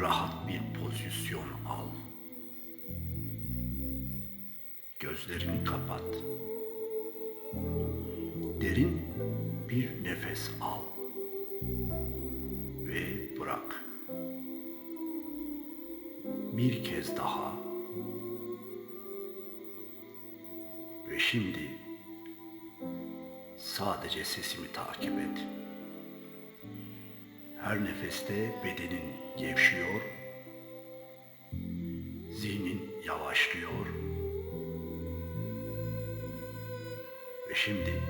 rahat bir pozisyon al. Gözlerini kapat. Derin bir nefes al ve bırak. Bir kez daha ve şimdi sadece sesimi takip et. Her nefeste bedenin şimdi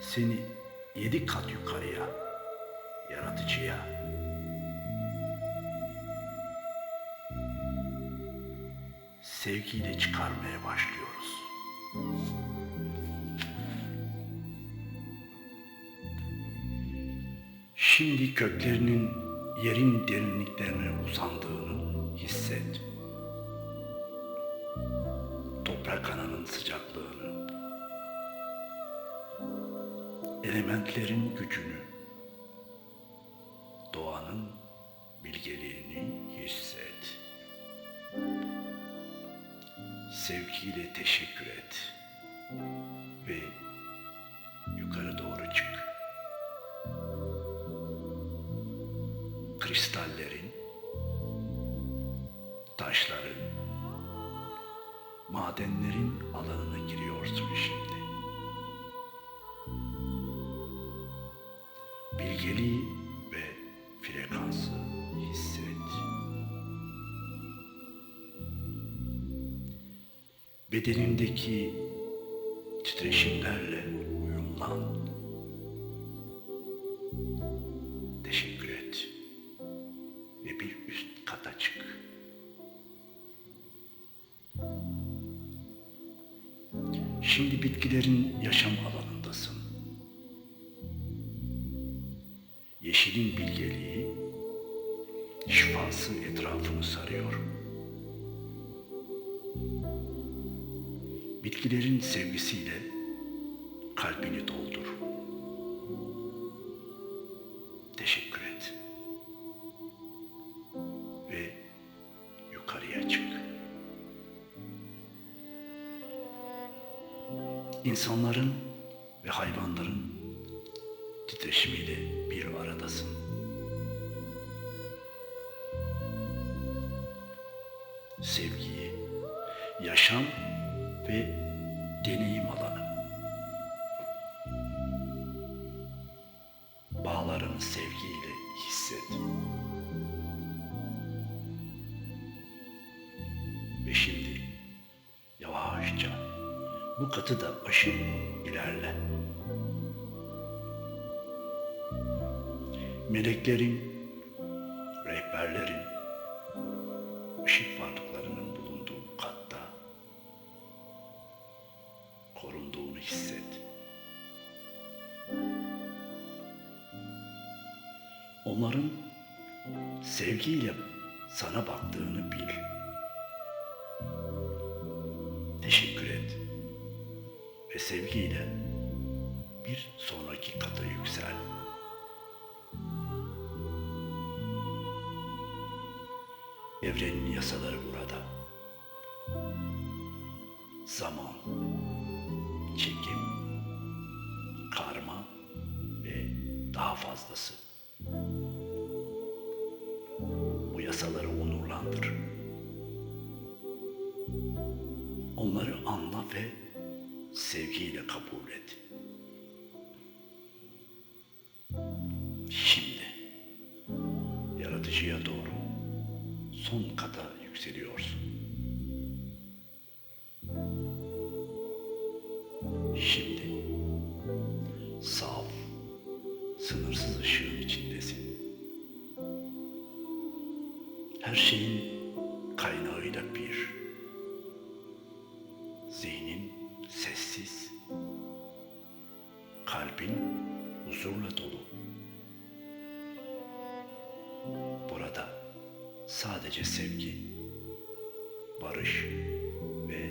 seni yedi kat yukarıya, yaratıcıya, sevgiyle çıkarmaya başlıyoruz. Şimdi köklerinin yerin derinliklerine uzandığını hisset. Toprak ananın sıcaklığını, elementlerin gücünü, doğanın bilgeliğini hisset. Sevgiyle teşekkür et ve yukarı doğru çık. kristallerin, taşların, madenlerin alanına giriyorsun şimdi. Bilgeliği ve frekansı hisset. Bedenindeki titreşimlerle uyumlan. Teşekkür et ve bir üst kata çık. Şimdi bitkilerin yaşam alanındasın. Yeşilin bilgeliği, şifası etrafını sarıyor. Bitkilerin sevgisiyle kalbini doldur. Teşekkür et. Ve yukarıya çık. İnsanların ve hayvanların titreşimiyle bir aradasın. Sevgiyi, yaşam ve deneyim alanı. Bağlarını sevgiyle hisset. Ve şimdi yavaşça bu katı da aşıp ilerle. Meleklerin, rehberlerin, ışık varlıklarının bulunduğu katta korunduğunu hisset. Onların sevgiyle sana baktığını bil. Teşekkür et. Ve sevgiyle bir sonraki kata yüksel. Evrenin yasaları burada. Zaman, çekim, karma ve daha fazlası. Bu yasaları onurlandır. Onları anla ve sevgiyle kabul et. Şimdi yaratıcıya doğru son kata yükseliyorsun. Şimdi saf, sınırsız ışığın içindesin. Her şeyin kaynağıyla bir. Zihnin sessiz, kalbin huzurla dolu. Sadece sevgi, barış ve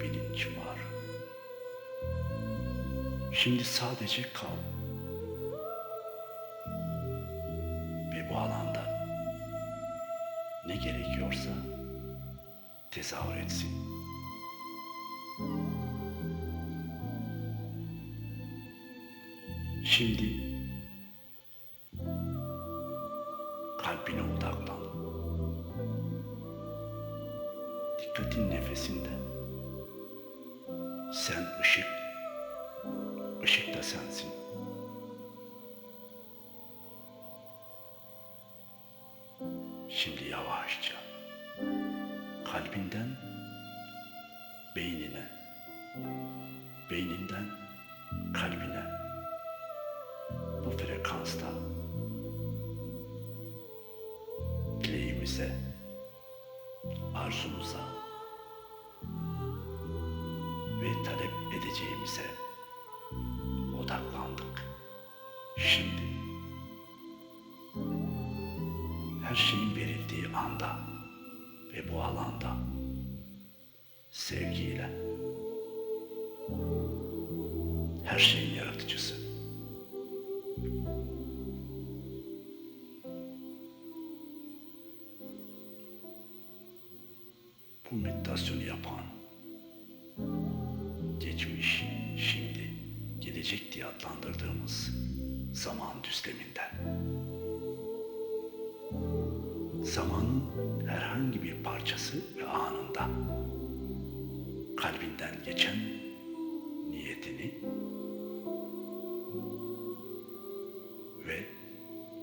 bilinç var. Şimdi sadece kal. Ve bu alanda ne gerekiyorsa tezahür etsin. Şimdi Dikkatin nefesinde. Sen ışık, ışık da sensin. Şimdi yavaşça kalbinden beynine, beyninden kalbine bu frekansta dileğimize, arzumuza ve talep edeceğimize odaklandık. Şimdi her şeyin verildiği anda ve bu alanda sevgiyle her şeyin bu meditasyonu yapan. Geçmiş, şimdi, gelecek diye adlandırdığımız zaman düzleminden zamanın herhangi bir parçası ve anında kalbinden geçen niyetini ve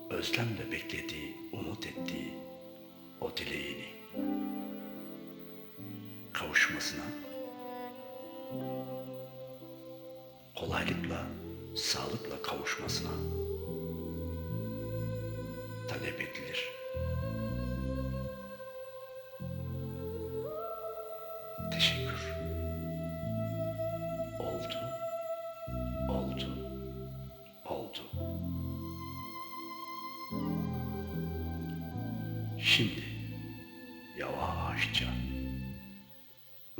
özlemle beklediği, umut ettiği o dileğini kavuşmasına kolaylıkla, sağlıkla kavuşmasına talep edilir. Teşekkür. Oldu, oldu, oldu. Şimdi yavaşça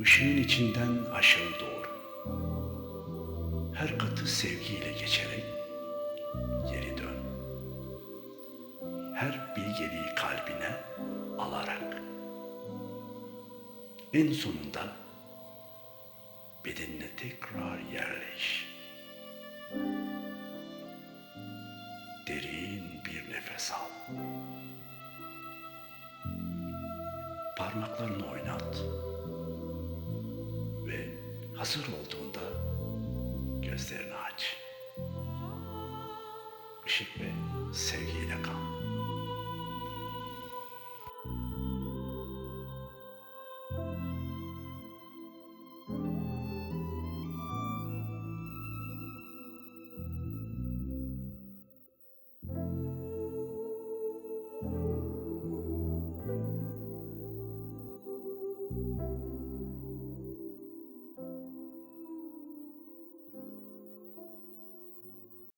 ışığın içinden aşağı doğru her katı sevgiyle geçerek geri dön. Her bilgeliği kalbine alarak en sonunda bedenine tekrar yerleş. Derin bir nefes al. Parmaklarını oynat. Hazır olduğunda gözlerini aç. Işık ve sevgiyle